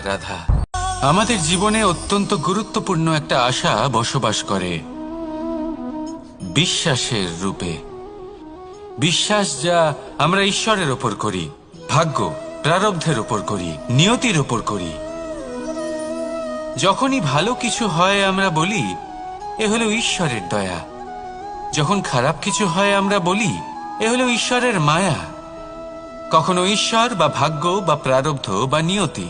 রাধা আমাদের জীবনে অত্যন্ত গুরুত্বপূর্ণ একটা আশা বসবাস করে বিশ্বাসের রূপে। বিশ্বাস যা আমরা ঈশ্বরের ওপর করি, ভাগ্য প্রারব্ধের ওপর করি, নিয়তির ওপর করি। যখনই ভালো কিছু হয় আমরা বলি, এ হলো ঈশ্বরের দয়া। যখন খারাপ কিছু হয় আমরা বলি, এ হলো ঈশ্বরের মায়া। কখনো ঈশ্বর বা ভাগ্য বা প্রারব্ধ বা নিয়তি।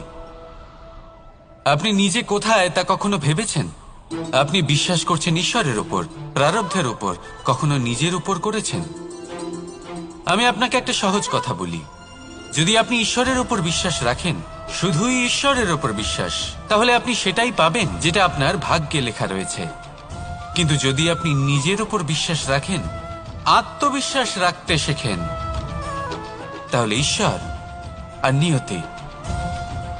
আপনি নিজে কোথায় তা কখনো ভেবেছেন? আপনি বিশ্বাস করছেন ঈশ্বরের ওপর প্রারব্ধের ওপর কখনো নিজের উপর করেছেন? আমি আপনাকে একটা সহজ কথা বলি। যদি আপনি ঈশ্বরের ওপর বিশ্বাস রাখেন, শুধুই ঈশ্বরের ওপর বিশ্বাস, তাহলে আপনি সেটাই পাবেন যেটা আপনার ভাগ্যে লেখা রয়েছে। কিন্তু যদি আপনি নিজের ওপর বিশ্বাস রাখেন, আত্মবিশ্বাস রাখতে শেখেন, তাহলে ঈশ্বর আর নিয়তি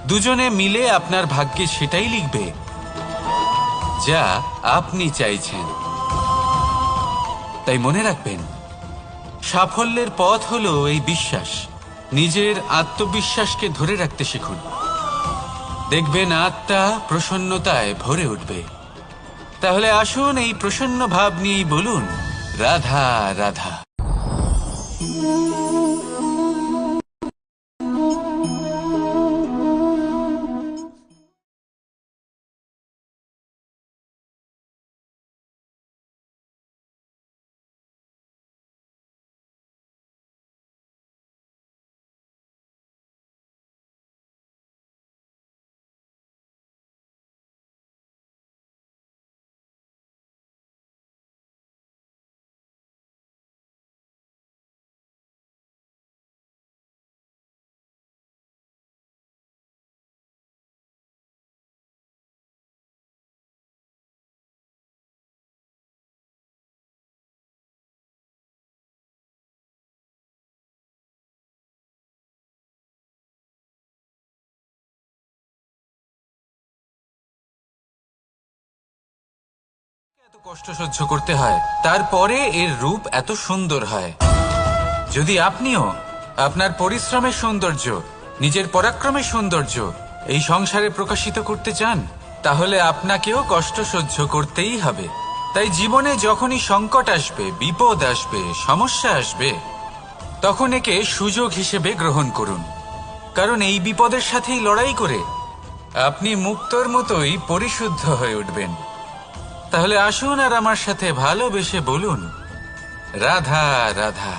দুজনে মিলে আপনার ভাগ্যে সেটাই লিখবে যা আপনি চাইছেন। তাই মনে রাখবেন, সাফল্যের পথ হলো এই বিশ্বাস। নিজের আত্মবিশ্বাসকে ধরে রাখতে শিখুন। দেখবেন আত্মা প্রসন্নতায় ভরে উঠবে। তাহলে আসুন এই প্রসন্ন ভাব নিয়েই বলুন, রাধা রাধা। এত কষ্ট সহ্য করতে হয়, তারপরে এর রূপ এত সুন্দর হয়। যদি আপনিও আপনার পরিশ্রমের সৌন্দর্য, নিজের পরাক্রমের সৌন্দর্য এই সংসারে প্রকাশিত করতে চান, তাহলে আপনাকেও কষ্ট সহ্য করতেই হবে। তাই জীবনে যখনই সংকট আসবে, বিপদ আসবে, সমস্যা আসবে, তখন একে সুযোগ হিসেবে গ্রহণ করুন। কারণ এই বিপদের সাথেই লড়াই করে আপনি মুক্তর মতোই পরিশুদ্ধ হয়ে উঠবেন। তাহলে আসুন আর আমার সাথে ভালোবেসে বলুন। রাধা রাধা।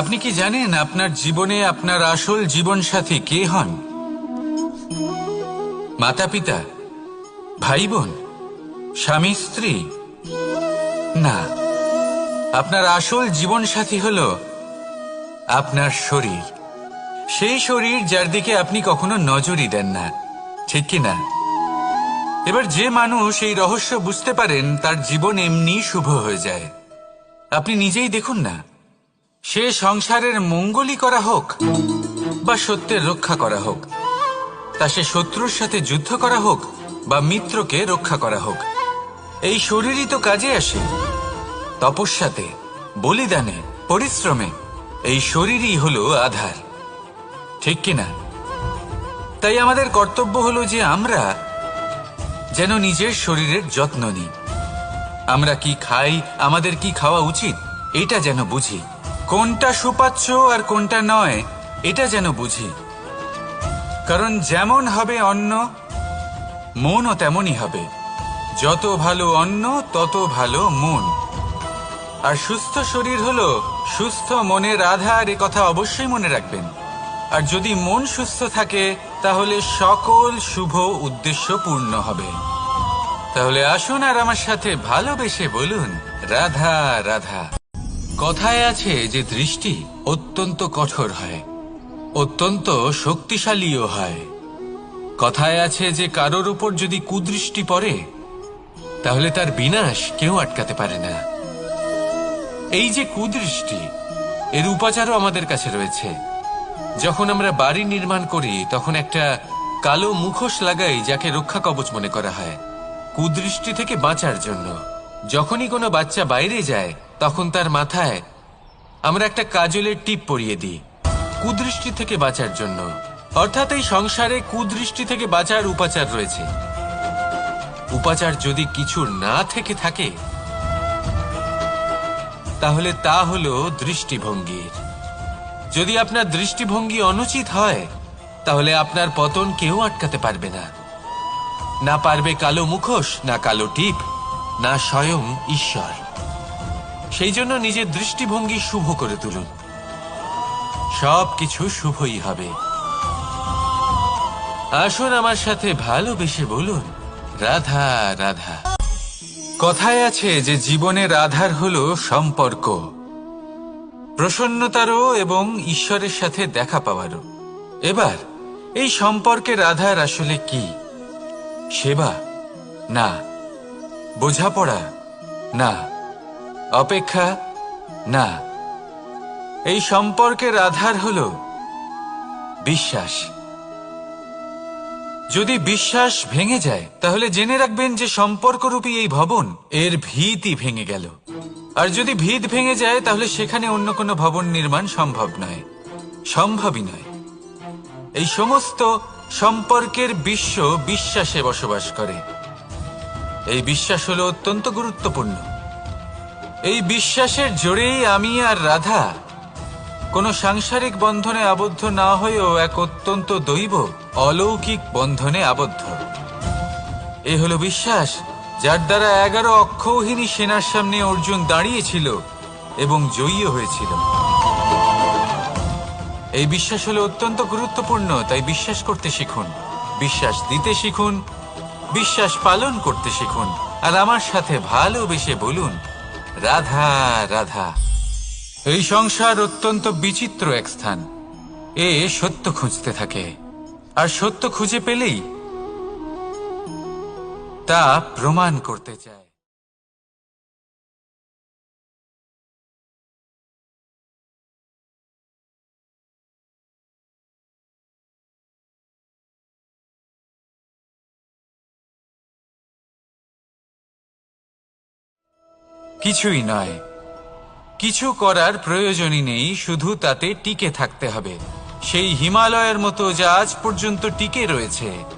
আপনি কি জানেন আপনার জীবনে আপনার আসল জীবন সাথী কে হন? মাতা পিতা ভাই বোন স্বামী, স্ত্রী? না, আপনার আসল জীবন সাথী হল আপনার শরীর। সেই শরীর যার দিকে আপনি কখনো নজরই দেন না, ঠিক কি না? এবার যে মানুষ এই রহস্য বুঝতে পারেন, তার জীবন এমনি শুভ হয়ে যায়। আপনি নিজেই দেখুন না। সে সংসারের মঙ্গলই করা হোক, বা সত্যের রক্ষা করা হোক, তা সে শত্রুর সাথে যুদ্ধ করা হোক, বা মিত্রকে রক্ষা করা হোক। এই শরীরই তো কাজে আসে। তপস্যাতে, বলিদানে, পরিশ্রমে, এই শরীরই হলো আধার। ঠিক কিনা? তাই আমাদের কর্তব্য হলো যে আমরা যেন নিজের শরীরের যত্ন নিই। আমরা কি খাই? আমাদের কি খাওয়া উচিত? এটা যেন বুঝি। কোনটা সুপাচ্য আর কোনটা নয়, এটা যেন বুঝি। কারণ যেমন হবে অন্ন, মনও তেমনই হবে। যত ভালো অন্ন, তত ভালো মন। আর সুস্থ শরীর হলো সুস্থ মনের আধার, এ কথা অবশ্যই মনে রাখবেন। আর যদি মন সুস্থ থাকে, তাহলে সকল শুভ উদ্দেশ্য পূর্ণ হবে। তাহলে আসুন আর আমার সাথে ভালোবেসে বলুন, রাধা রাধা। কথায় আছে যে দৃষ্টি অত্যন্ত কঠোর হয়, অত্যন্ত শক্তিশালীও হয়। কথায় আছে যে কারোর উপর যদি কুদৃষ্টি পড়ে, তাহলে তার বিনাশ কেউ আটকাতে পারে না। এই যে কুদৃষ্টি, এর উপাচারও আমাদের কাছে রয়েছে। যখন আমরা বাড়ি নির্মাণ করি, তখন একটা কালো মুখোশ লাগাই যাকে রক্ষা কবচ মনে করা হয়। কুদৃষ্টি থেকে বাঁচার জন্য। যখনই কোনো বাচ্চা বাইরে যায়, তখন তার মাথায় আমরা একটা কাজলের টিপ পরিয়ে দিই, কুদৃষ্টি থেকে বাঁচার জন্য। অর্থাৎ এই সংসারে কুদৃষ্টি থেকে বাঁচার উপাচার রয়েছে। উপাচার যদি কিছু না থেকে থাকে, তাহলে তা হলো দৃষ্টিভঙ্গির। যদি আপনার দৃষ্টিভঙ্গি অনুচিত হয়, তাহলে আপনার পতন কেউ আটকাতে পারবে না। না পারবে কালো মুখোশ, না কালো টিপ, না স্বয়ং ঈশ্বর। সেই জন্য নিজের দৃষ্টিভঙ্গি শুভ করে তুলুন। সব কিছু শুভই হবে। আসুন আমার সাথে ভালোবেসে বলুন, রাধা রাধা। কথায় আছে যে জীবনের আধার হলো সম্পর্ক। প্রসন্নতারও এবং ঈশ্বরের সাথে দেখা পাওয়ারও। এবার, এই সম্পর্কের আধার আসলে কি? সেবা? না। বোঝাপড়া? না। অপেক্ষা? না। এই সম্পর্কের আধার হল বিশ্বাস। যদি বিশ্বাস ভেঙে যায়, তাহলে জেনে রাখবেন যে সম্পর্করূপী এই ভবন, এর ভীতি ভেঙে গেল। আর যদি ভিত ভেঙে যায়, তাহলে সেখানে অন্য কোনো ভবন নির্মাণ সম্ভব নয়। সম্ভবই নয়। এই সমস্ত সম্পর্কের বিশ্ব বিশ্বাসে বসবাস করে। এই বিশ্বাস হলো অত্যন্ত গুরুত্বপূর্ণ। এই বিশ্বাসের জোরেই আমি আর রাধা কোনো সাংসারিক বন্ধনে আবদ্ধ না হয়েও এক অত্যন্ত দৈব অলৌকিক বন্ধনে আবদ্ধ। এ হলো বিশ্বাস যার দ্বারা এগারো অক্ষৌহিনী সেনার সামনে অর্জুন দাঁড়িয়েছিল এবং জয়ী হয়েছিল। এই বিশ্বাস হলো অত্যন্ত গুরুত্বপূর্ণ, তাই বিশ্বাস করতে শিখুন। বিশ্বাস দিতে শিখুন, বিশ্বাস পালন করতে শিখুন। আর আমার সাথে ভালোবেসে বলুন, রাধা রাধা। এই সংসার অত্যন্ত বিচিত্র এক স্থান। এ সত্য খুঁজতে থাকে। আর সত্য খুঁজে পেলেই তা প্রমাণ করতে চায়। কিছুই নয়। কিছু করার প্রয়োজনই নেই, শুধু তাতে টিকে থাকতে হবে। সেই হিমালয়ের মতো যা আজ পর্যন্ত টিকে রয়েছে।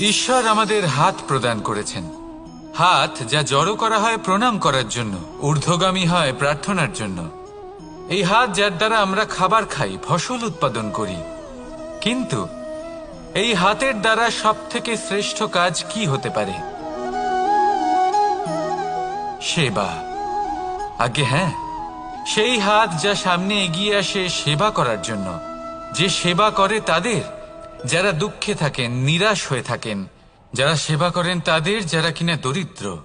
ঈশ্বর আমাদের হাত প্রদান করেছেন। হাত যা জড়ো করা হয় প্রণাম করার জন্য, ঊর্ধ্বগামী হয় প্রার্থনার জন্য। এই হাত যার দ্বারা আমরা খাবার খাই, ফসল উৎপাদন করি। কিন্তু এই হাতের দ্বারা সব থেকে শ্রেষ্ঠ কাজ কি হতে পারে? সেবা। আগে হ্যাঁ। সেই হাত যা সামনে এগিয়ে আসে সেবা করার জন্য। যে সেবা করে তাদের যারা দুঃখে থাকেন, নিরাশ হয়ে থাকেন, যারা সেবা করেন তাদের যারা কিনা দরিদ্র,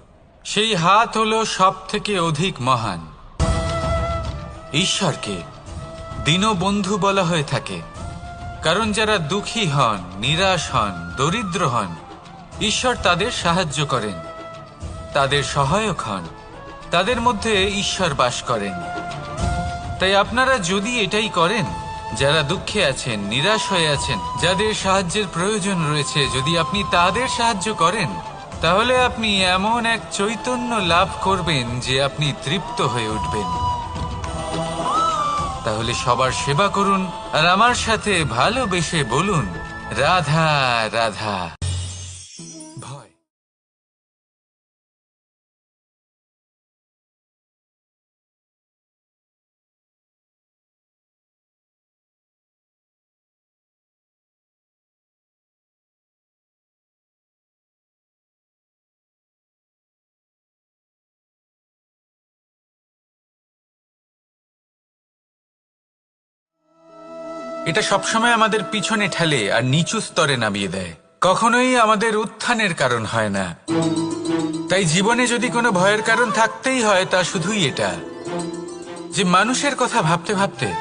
সেই হাত হলো সব থেকে অধিক মহান। ঈশ্বরকে দীনবন্ধু বলা হয়ে থাকে। কারণ যারা দুঃখী হন, নিরাশ হন, দরিদ্র হন, ঈশ্বর তাদের সাহায্য করেন, তাদের সহায়ক হন, তাদের মধ্যে ঈশ্বর বাস করেন। তাই আপনারা যদি এটাই করেন যারা দুঃখে আছেন, নিরাশ হয়ে আছেন, যাদের সাহায্যের প্রয়োজন রয়েছে, যদি আপনি তাদের সাহায্য করেন, তাহলে আপনি এমন এক চৈতন্য লাভ করবেন যে আপনি তৃপ্ত হয়ে উঠবেন। তাহলে সবার সেবা করুন আর আমার সাথে ভালোবেসে বলুন, রাধা রাধা। এটা সবসময় আমাদের পিছনে ঠেলে আর নিচু স্তরে নামিয়ে দেয়। কখনোই আমাদের উত্থানের কারণ হয় না। তাই জীবনে যদি কোনো ভয়ের কারণ থাকতেই হয়, তা শুধুই এটা যে মানুষের কথা ভাবতে ভাবতে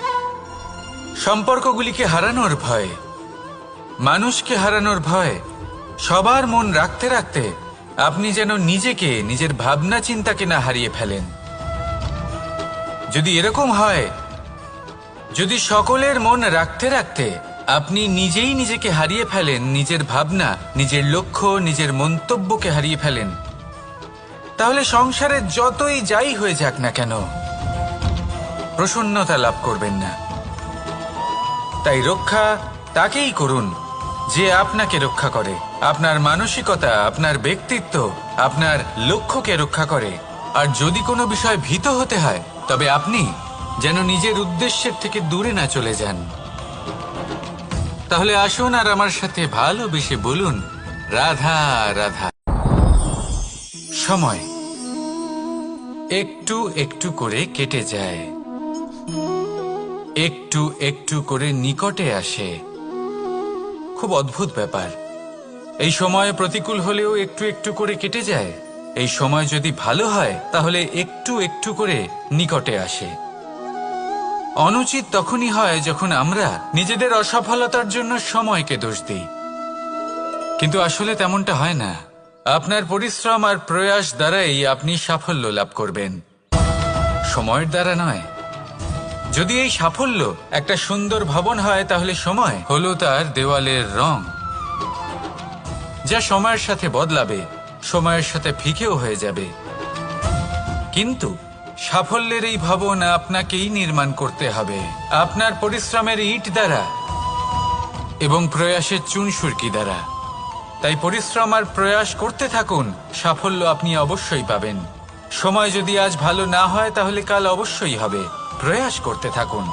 সম্পর্কগুলিকে হারানোর ভয়, মানুষকে হারানোর ভয়, সবার মন রাখতে রাখতে আপনি যেন নিজেকে, নিজের ভাবনা চিন্তাকে না হারিয়ে ফেলেন। যদি এরকম হয় যদি সকলের মন রাখতে রাখতে আপনি নিজেই নিজেকে হারিয়ে ফেলেন, নিজের ভাবনা, নিজের লক্ষ্য, নিজের মন্তব্যকে হারিয়ে ফেলেন, তাহলে সংসারে যতই যাই হয়ে যাক না কেন, প্রসন্নতা লাভ করবেন না। তাই রক্ষা তাকেই করুন, যে আপনাকে রক্ষা করে। আপনার মানসিকতা, আপনার ব্যক্তিত্ব, আপনার লক্ষ্যকে রক্ষা করে। আর যদি কোনো বিষয় ভীত হতে হয়, তবে আপনি যেন নিজের উদ্দেশ্যের থেকে দূরে না চলে যান। তাহলে আসুন আর আমার সাথে ভালোবেসে বলুন, রাধা রাধা। সময়। একটু একটু করে কেটে যায়। একটু একটু করে নিকটে আসে। খুব অদ্ভুত ব্যাপার। এই সময় প্রতিকূল হলেও একটু একটু করে কেটে যায়। এই সময় যদি ভালো হয়, তাহলে একটু একটু করে নিকটে আসে। অনুচিত তখনই হয় যখন আমরা নিজেদের অসফলতার জন্য সময়কে দোষ দিই। কিন্তু আসলে তেমনটা হয় না। আপনার পরিশ্রম আর প্রয়াস দ্বারাই আপনি সাফল্য লাভ করবেন। সময়ের দ্বারা নয়। যদি এই সাফল্য একটা সুন্দর ভবন হয়, তাহলে সময় হলো তার দেওয়ালের রং। যা সময়ের সাথে বদলাবে, সময়ের সাথে ফিকেও হয়ে যাবে। কিন্তু সাফল্যের এই ভবন আপনাকেই নির্মাণ করতে হবে। আপনার পরিশ্রমের ইট দ্বারা এবং প্রয়াসের চুনসুরকি দ্বারা। তাই পরিশ্রম আর প্রয়াস করতে থাকুন, সাফল্য আপনি অবশ্যই পাবেন। সময় যদি আজ ভালো না হয়, তাহলে কাল অবশ্যই হবে। প্রয়াস করতে থাকুন।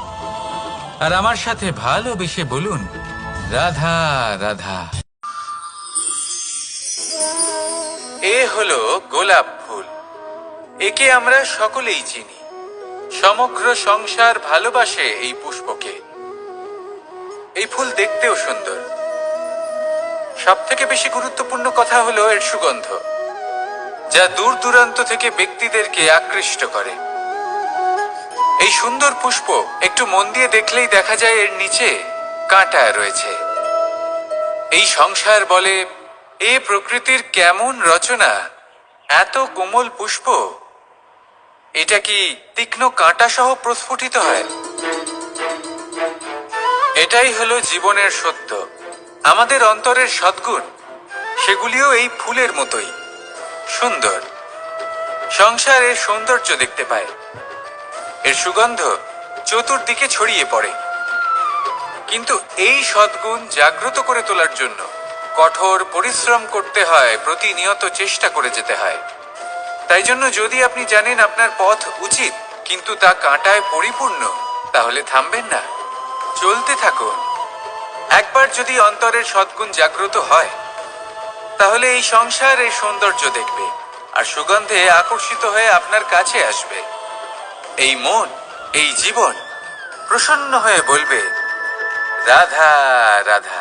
আর আমার সাথে ভালোবেসে বলুন, রাধা রাধা। এ হলো গোলাপ ফুল। একে আমরা সকলেই চিনি। সমগ্র সংসার ভালোবাসে এই পুষ্পকে। এই ফুল দেখতেও সুন্দর। সব থেকে বেশি গুরুত্বপূর্ণ কথা হলো এর সুগন্ধ, যা দূর দূরান্ত থেকে ব্যক্তিদেরকে আকৃষ্ট করে। এই সুন্দর পুষ্প একটু মন দিয়ে দেখলেই দেখা যায় এর নিচে কাঁটা রয়েছে। এই সংসার বলে, এ প্রকৃতির কেমন রচনা, এত কোমল পুষ্প এটা কি তীক্ষ্ণ কাঁটা সহ প্রস্ফুটিত হয়? এটাই হলো জীবনের সত্য। আমাদের অন্তরের সদ্গুণ, সেগুলিও এই ফুলের মতোই। সুন্দর। সংসারের সৌন্দর্য দেখতে পায়। এর সুগন্ধ চতুর্দিকে ছড়িয়ে পড়ে। কিন্তু এই সদ্গুণ জাগ্রত করে তোলার জন্য কঠোর পরিশ্রম করতে হয়, প্রতিনিয়ত চেষ্টা করে যেতে হয়। তাই জন্য যদি আপনি জানেন আপনার পথ উচিত, কিন্তু তা কাঁটায় পরিপূর্ণ, তাহলে থামবেন না। চলতে থাকুন। একবার যদি অন্তরের সদ্গুণ জাগ্রত হয়, তাহলে এই সংসার এই সৌন্দর্য দেখবে, আর সুগন্ধে আকর্ষিত হয়ে আপনার কাছে আসবে। এই মন, এই জীবন প্রসন্ন হয়ে বলবে, রাধা রাধা।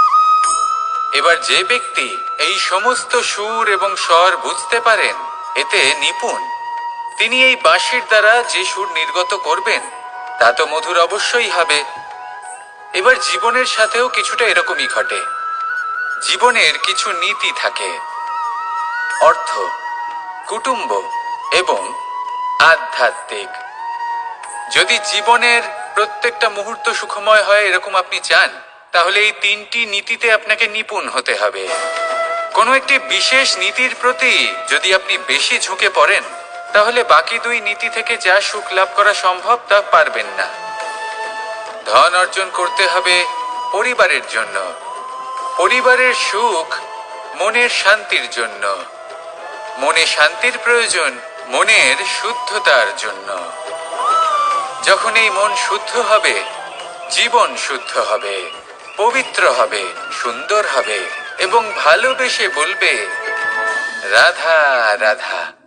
এবার যে ব্যক্তি এই সমস্ত সুর এবং স্বর বুঝতে পারেন, এতে নিপুণ। তিনি এই বাঁশির দ্বারা যে সুর নির্গত করবেন, তা তো মধুর অবশ্যই হবে। এবার জীবনের সাথেও কিছুটা এরকমই ঘটে। জীবনের কিছু নীতি থাকে। অর্থ, কুটুম্ব এবং আধ্যাত্মিক। যদি জীবনের প্রত্যেকটা মুহূর্ত সুখময় হয়, এরকম আপনি চান তাহলে এই তিনটি নীতিতে আপনাকে নিপুণ হতে হবে। কোনো একটি বিশেষ নীতির প্রতি যদি আপনি বেশি ঝুঁকে পড়েন, তাহলে বাকি দুই নীতি থেকে যা সুখ লাভ করা সম্ভব তা পারবেন না। ধন অর্জন করতে হবে পরিবারের জন্য। পরিবারের সুখ মনের শান্তির জন্য। মনে শান্তির প্রয়োজন মনের শুদ্ধতার জন্য। যখন এই মন শুদ্ধ হবে, জীবন শুদ্ধ হবে। পবিত্র হবে সুন্দর হবে এবং ভালোবেসে বলবে রাধা রাধা।